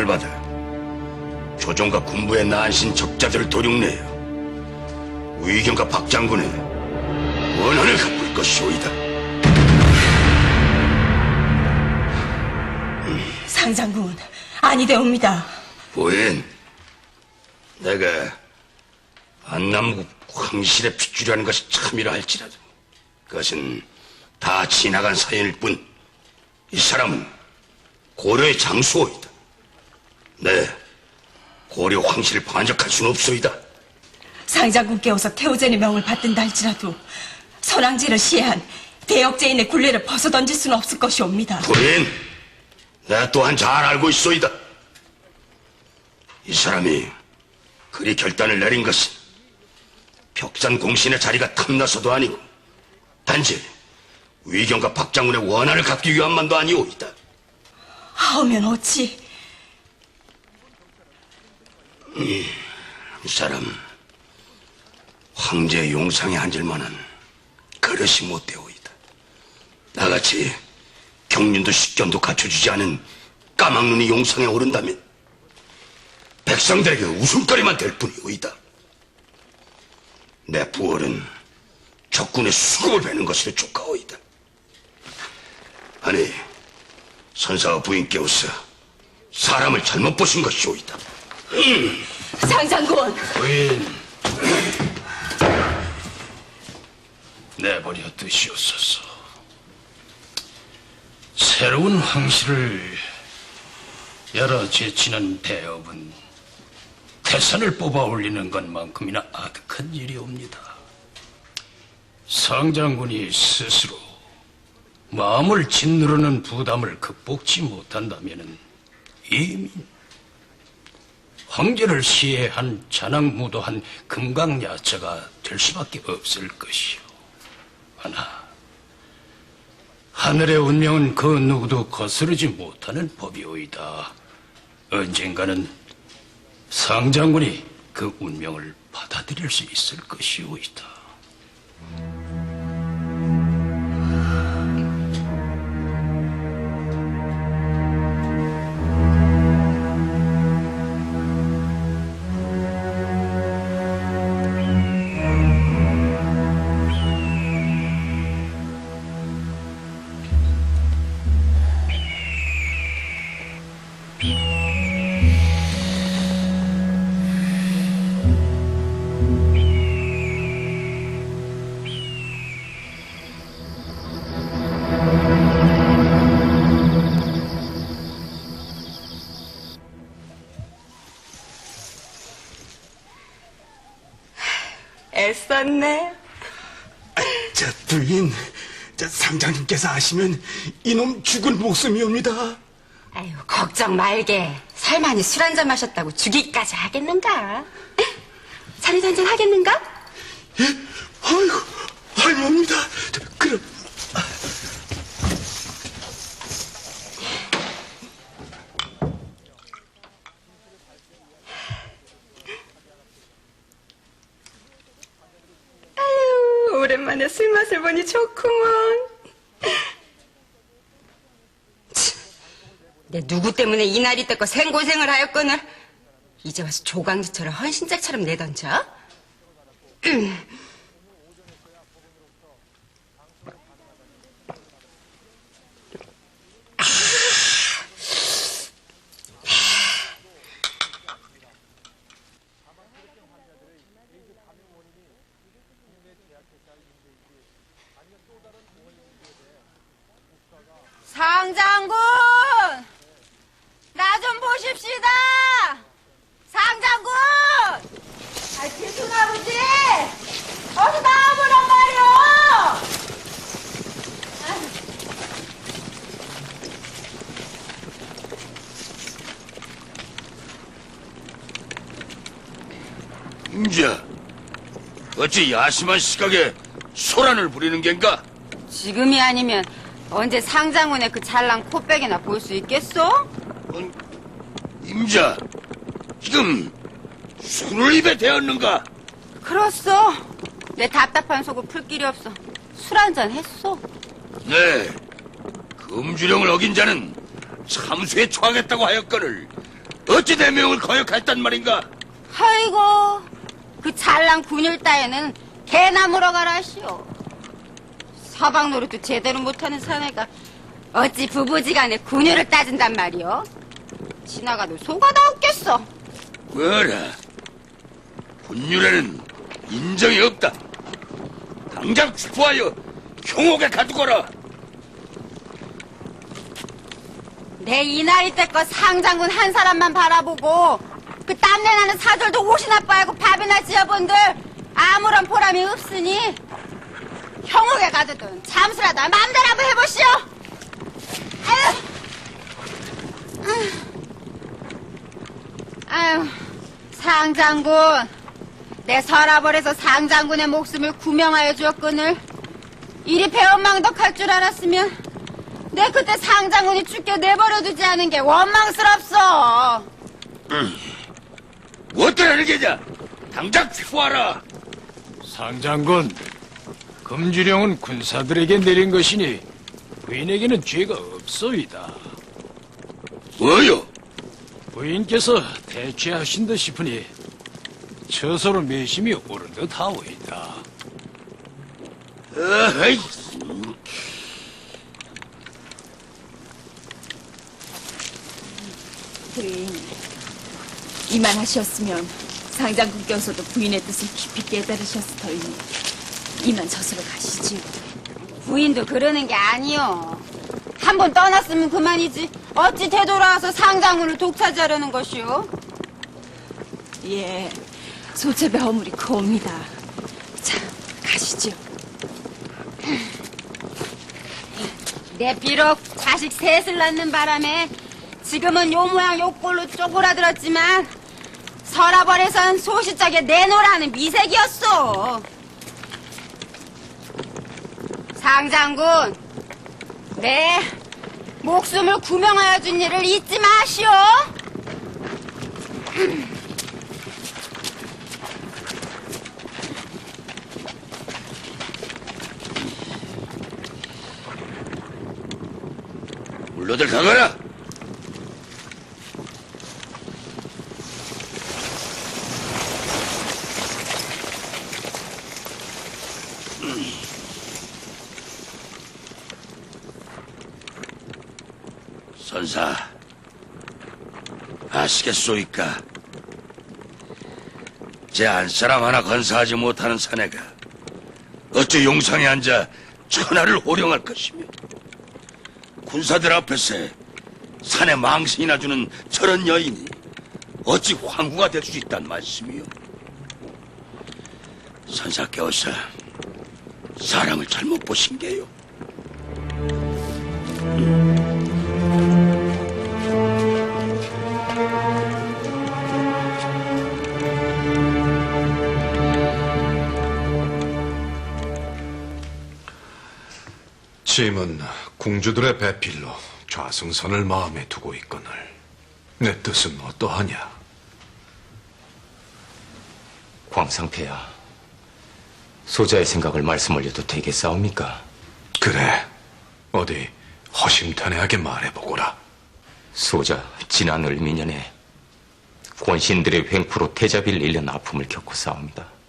명을 받아 조정과 군부의 난신 적자들을 도륙내어 위경과 박장군의 원한을 갚을 것이오이다. 상장군, 아니되옵니다. 부인, 내가 안남국 황실의 핏줄이라는 것이 참이라 할지라도 그것은 다 지나간 사연일 뿐 이 사람은 고려의 장수호이다. 네, 고려 황실을 반적할 수는 없소이다. 상장군께서 태호전의 명을 받든다 할지라도 선왕제를 시해한 대역죄인의 굴레를 벗어던질 수는 없을 것이옵니다. 부인, 내가 또한 잘 알고 있소이다. 이 사람이 그리 결단을 내린 것은 벽산 공신의 자리가 탐나서도 아니고 단지 위경과 박장군의 원한을 갚기 위함만도 아니오이다. 하오면 어찌 이 사람 황제 용상에 앉을 만한 그릇이 못 되오이다. 나같이 경륜도 식견도 갖춰주지 않은 까막눈이 용상에 오른다면 백성들에게 웃음거리만 될 뿐이오이다. 내 부월은 적군의 수금을 베는 것으로 족하오이다. 아니 선사와 부인께서 사람을 잘못 보신 것이오이다. 상장군 부인. 내버려 두시옵소서. 새로운 황실을 여러 제치는 대업은 태산을 뽑아 올리는 것만큼이나 아득한 일이옵니다. 상장군이 스스로 마음을 짓누르는 부담을 극복치 못한다면 이미 황제를 시해한 자랑무도한 금강야차가 될 수밖에 없을 것이요. 하나, 하늘의 운명은 그 누구도 거스르지 못하는 법이오이다. 언젠가는 상장군이 그 운명을 받아들일 수 있을 것이오이다. 애썼네. 저 부인, 저 상장님께서 아시면 이놈 죽은 목숨이옵니다. 아유, 걱정 말게. 설마니 술한 잔 마셨다고 죽이기까지 하겠는가? 자네 한잔 하겠는가? 예? 아이고, 아니옵니다. 저, 그럼 아유, 오랜만에 술 맛을 보니 좋구먼. 치, 내 누구 때문에 이날이 때껏 생고생을 하였거늘. 이제 와서 조강지처럼 헌신짝처럼 내던져? 상장군! 나 좀 보십시다! 상장군! 아, 기순 아버지! 어서 나와보란 말이오! 임자, 어찌 야심한 시각에 소란을 부리는 겐가? 지금이 아니면 언제 상장군의 그 잘난 코빼기나 볼 수 있겠소? 어, 임자, 지금 술을 입에 대었는가? 그렇소. 내 답답한 속을 풀 길이 없어. 술 한 잔 했소. 네, 금주령을 어긴 자는 참수에 처하겠다고 하였거늘 어찌 내 명을 거역했단 말인가? 아이고, 그 잘난 군일 따에는 개나 물어가라 하시오. 서방 노릇도 제대로 못하는 사내가 어찌 부부지간에 군유를 따진단 말이오? 지나가도 속아 다 없겠어. 뭐라? 분율에는 인정이 없다. 당장 추부하여 경옥에 가두거라. 내 이 나이 때껏 상장군 한 사람만 바라보고 그 땀내 나는 사들도 옷이나 빨고 밥이나 지어본들. 아무런 보람이 없으니. 형옥에 가두든 잠수라도 마음대로 한번 해보시오. 아유, 아유, 상장군, 내 서라벌에서 상장군의 목숨을 구명하여 주었거늘. 이리 배은망덕할 줄 알았으면 내 그때 상장군이 죽게 내버려두지 않은 게 원망스럽소. 무 엇하는 게냐? 당장 추부하라. 상장군, 금주령은 군사들에게 내린 것이니 부인에게는 죄가 없소이다. 뭐요? 부인께서 대취하신 듯 싶으니 처소로 매심이 오른 듯 하오이다. 어이, 부인, 이만 하셨으면 상장군께서도 부인의 뜻을 깊이 깨달으셨을 터이니 이만 저수로 가시지요. 부인도 그러는 게 아니요. 한 번 떠났으면 그만이지. 어찌 되돌아와서 상장군을 독차지하려는 것이오? 예, 소첩의 허물이 크옵니다. 자, 가시죠. 내 비록 자식 셋을 낳는 바람에 지금은 요 모양 요 꼴로 쪼그라들었지만 서라벌에선 소시적에 내놓으라는 미색이었어. 상장군, 내 목숨을 구명하여 준 일을 잊지 마시오. 물러들 가거라. 선사, 아시겠소이까? 제한 사람 하나 건사하지 못하는 사내가 어찌 용상에 앉아 천하를 호령할 것이며 군사들 앞에서 산에 망신이나 주는 저런 여인이 어찌 황후가 될 수 있단 말씀이요? 선사께서 사람을 잘못 보신 게요. 짐은 궁주들의 배필로 좌승선을 마음에 두고 있거늘 내 뜻은 어떠하냐? 광상폐야, 소자의 생각을 말씀 올려도 되겠사옵니까? 그래 어디 허심탄회하게 말해보거라 소자 지난 을미년에 권신들의 횡포로 태자비를 잃는 아픔을 겪고 싸웁니다.